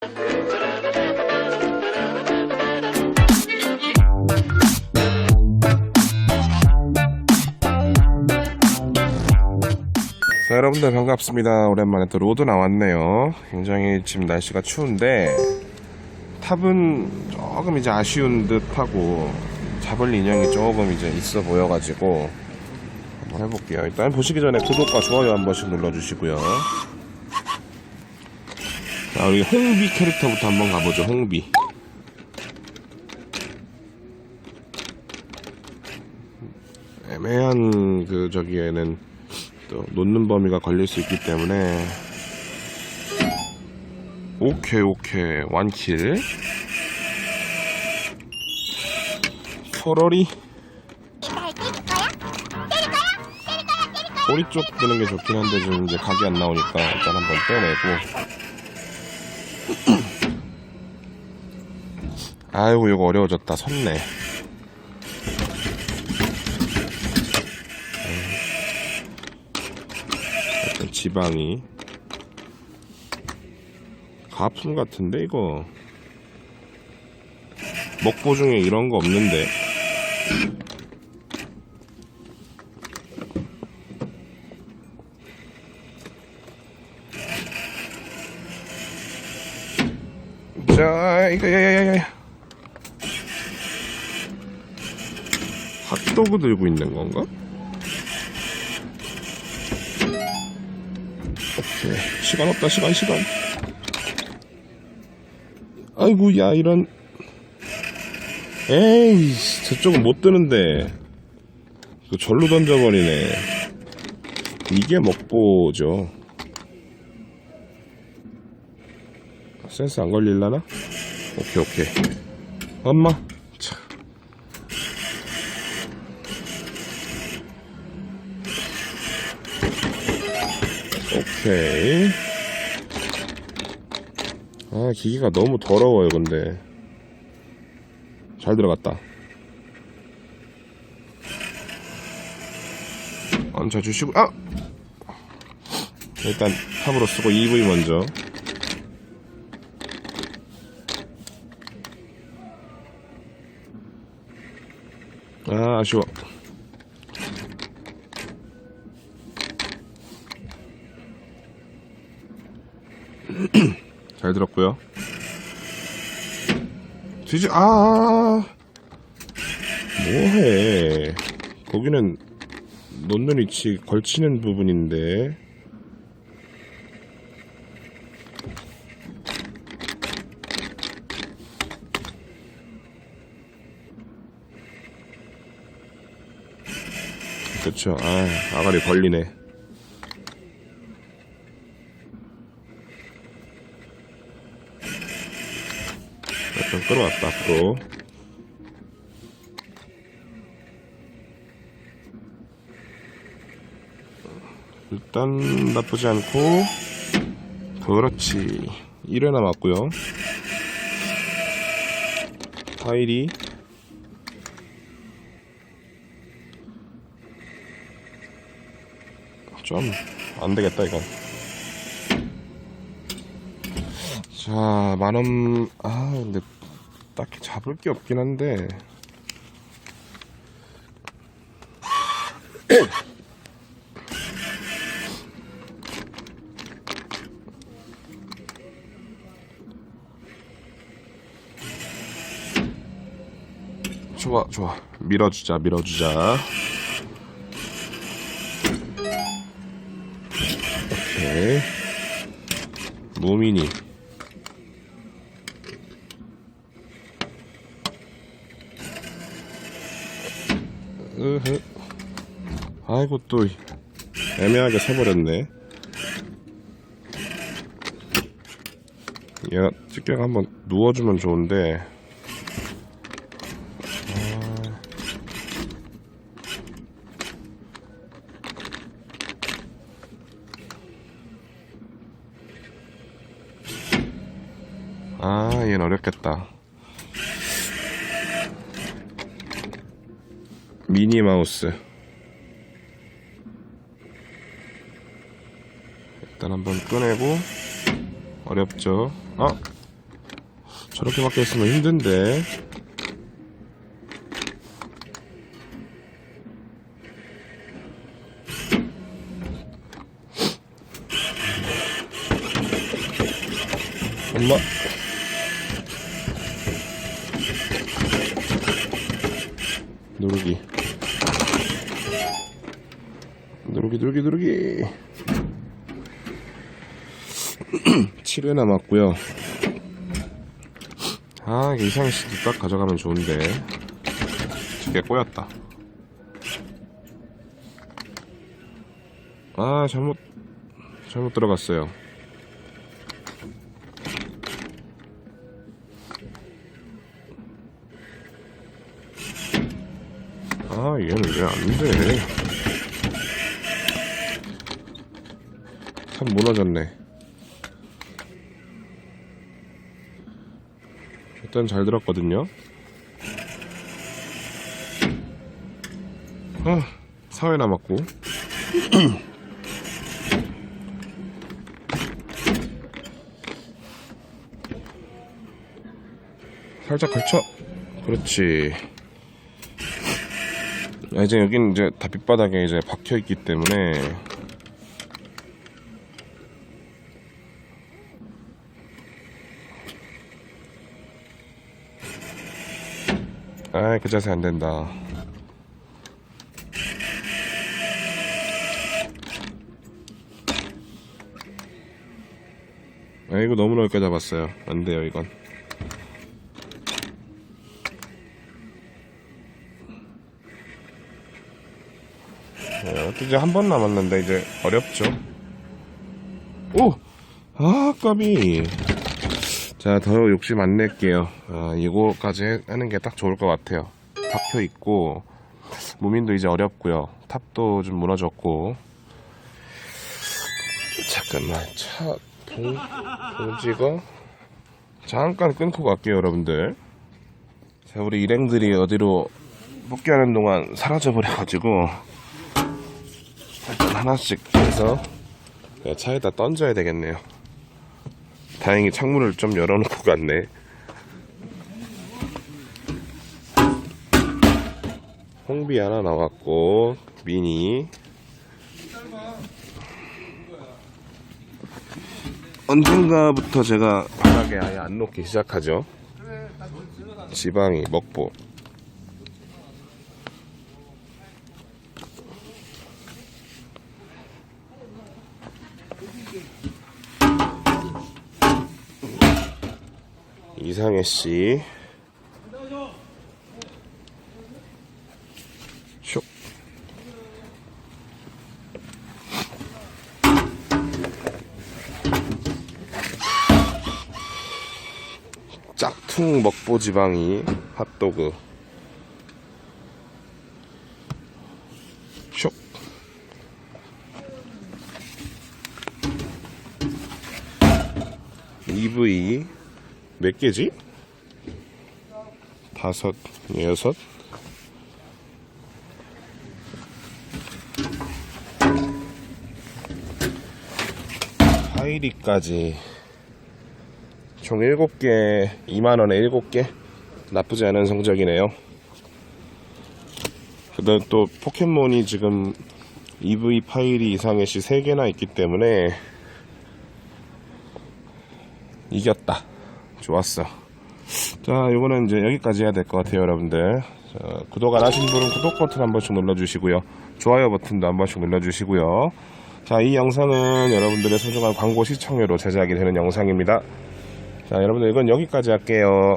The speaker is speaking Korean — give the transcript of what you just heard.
자, 여러분들 반갑습니다. 오랜만에 또 로드 나왔네요. 굉장히 지금 날씨가 추운데 탑은 조금 이제 아쉬운 듯하고 잡을 인형이 조금 이제 있어 보여가지고 한번 해볼게요. 일단 보시기 전에 구독과 좋아요 한 번씩 눌러주시고요. 자, 우리 홍비 캐릭터부터 한번 가보죠. 홍비. 애매한 그 저기에는 또 놓는 범위가 걸릴 수 있기 때문에 오케이 오케이 완킬 서러리 꼬리 쪽 드는 게 좋긴 한데 지금 이제 각이 안 나오니까 일단 한번 빼내고 아이고 이거 어려워졌다. 섰네. 지방이. 가품 같은데 이거. 먹보 중에 이런 거 없는데 자 이거 야 야 야 야 핫도그 들고 있는 건가? 오케이. 시간 없다 시간 시간. 아이고 야 이런. 에이 저쪽은 못 드는데. 그 절로 던져버리네. 이게 먹보죠 센스 안 걸릴라나? 오케이 오케이. 엄마. 차. 오케이. 아 기계가 너무 더러워요 근데. 잘 들어갔다. 얹어주시고 아! 일단 탑으로 쓰고 EV 먼저 아 아쉬워. 잘 들었고요. 뒤지 아! 뭐해? 거기는 놓는 위치 걸치는 부분인데 그쵸 아 아가리 걸리네. 약간 끌어왔다 앞으로. 일단 나쁘지 않고. 그렇지. 1회 남았고요. 타일이 좀 안되겠다 이건. 자 만원 아 근데 딱히 잡을 게 없긴 한데. 좋아 좋아. 밀어주자 밀어주자 오케이 무미니. 으흐. 아이고 또 애매하게 서버렸네. 얘가 집게가 한번 누워주면 좋은데 아, 얘는 어렵겠다. 미니 마우스. 일단 한번 꺼내고 어렵죠. 아, 저렇게밖에 있으면 힘든데. 엄마. 누르기. 누르기, 누르기, 누르기. 7회 남았고요. 아, 씨도 딱 가져가면 좋은데. 저게 꼬였다. 아, 잘못, 잘못 들어갔어요. 아, 얘는 왜 안 돼? 참 무너졌네. 일단 잘 들었거든요. 아, 사회 남았고. 살짝 걸쳐. 그렇지. 아, 이제 여긴 이제 다 밑바닥에 이제 박혀 있기 때문에 아, 그 자세 안 된다. 아, 이거 너무 넓게 잡았어요. 안 돼요, 이건. 네, 이제 한 번 남았는데 이제 어렵죠. 오, 아 까비. 자, 더 욕심 안 낼게요. 아, 이거까지 하는 게 딱 좋을 것 같아요. 박혀 있고 무민도 이제 어렵고요. 탑도 좀 무너졌고. 잠깐만, 차 봉, 봉지가 잠깐 끊고 갈게요, 여러분들. 자, 우리 일행들이 어디로 복귀하는 동안 사라져 버려가지고. 일단 하나씩 해서 네, 차에다 던져야 되겠네요. 다행히 창문을 좀 열어놓고 갔네. 홍비 하나 나왔고 미니 언젠가부터 제가 바닥에 아예 안 놓기 시작하죠. 지방이 먹보 이상해 씨. 슉. 짝퉁 먹보 지방이 핫도그. 슉. EV 몇 개지? 다섯, 여섯. 하이리까지 총 일곱 개, 2만원에 일곱 개 나쁘지 않은 성적이네요. 그 다음 또 포켓몬이 지금 EV 파일이 이상의 시 3개나 있기 때문에 이겼다. 좋았어. 자, 요거는 이제 여기까지 해야 될 것 같아요, 여러분들. 자, 구독 안 하신 분은 구독 버튼 한 번씩 눌러주시고요. 좋아요 버튼도 한 번씩 눌러주시고요. 자, 이 영상은 여러분들의 소중한 광고 시청료로 제작이 되는 영상입니다. 자, 여러분들 이건 여기까지 할게요.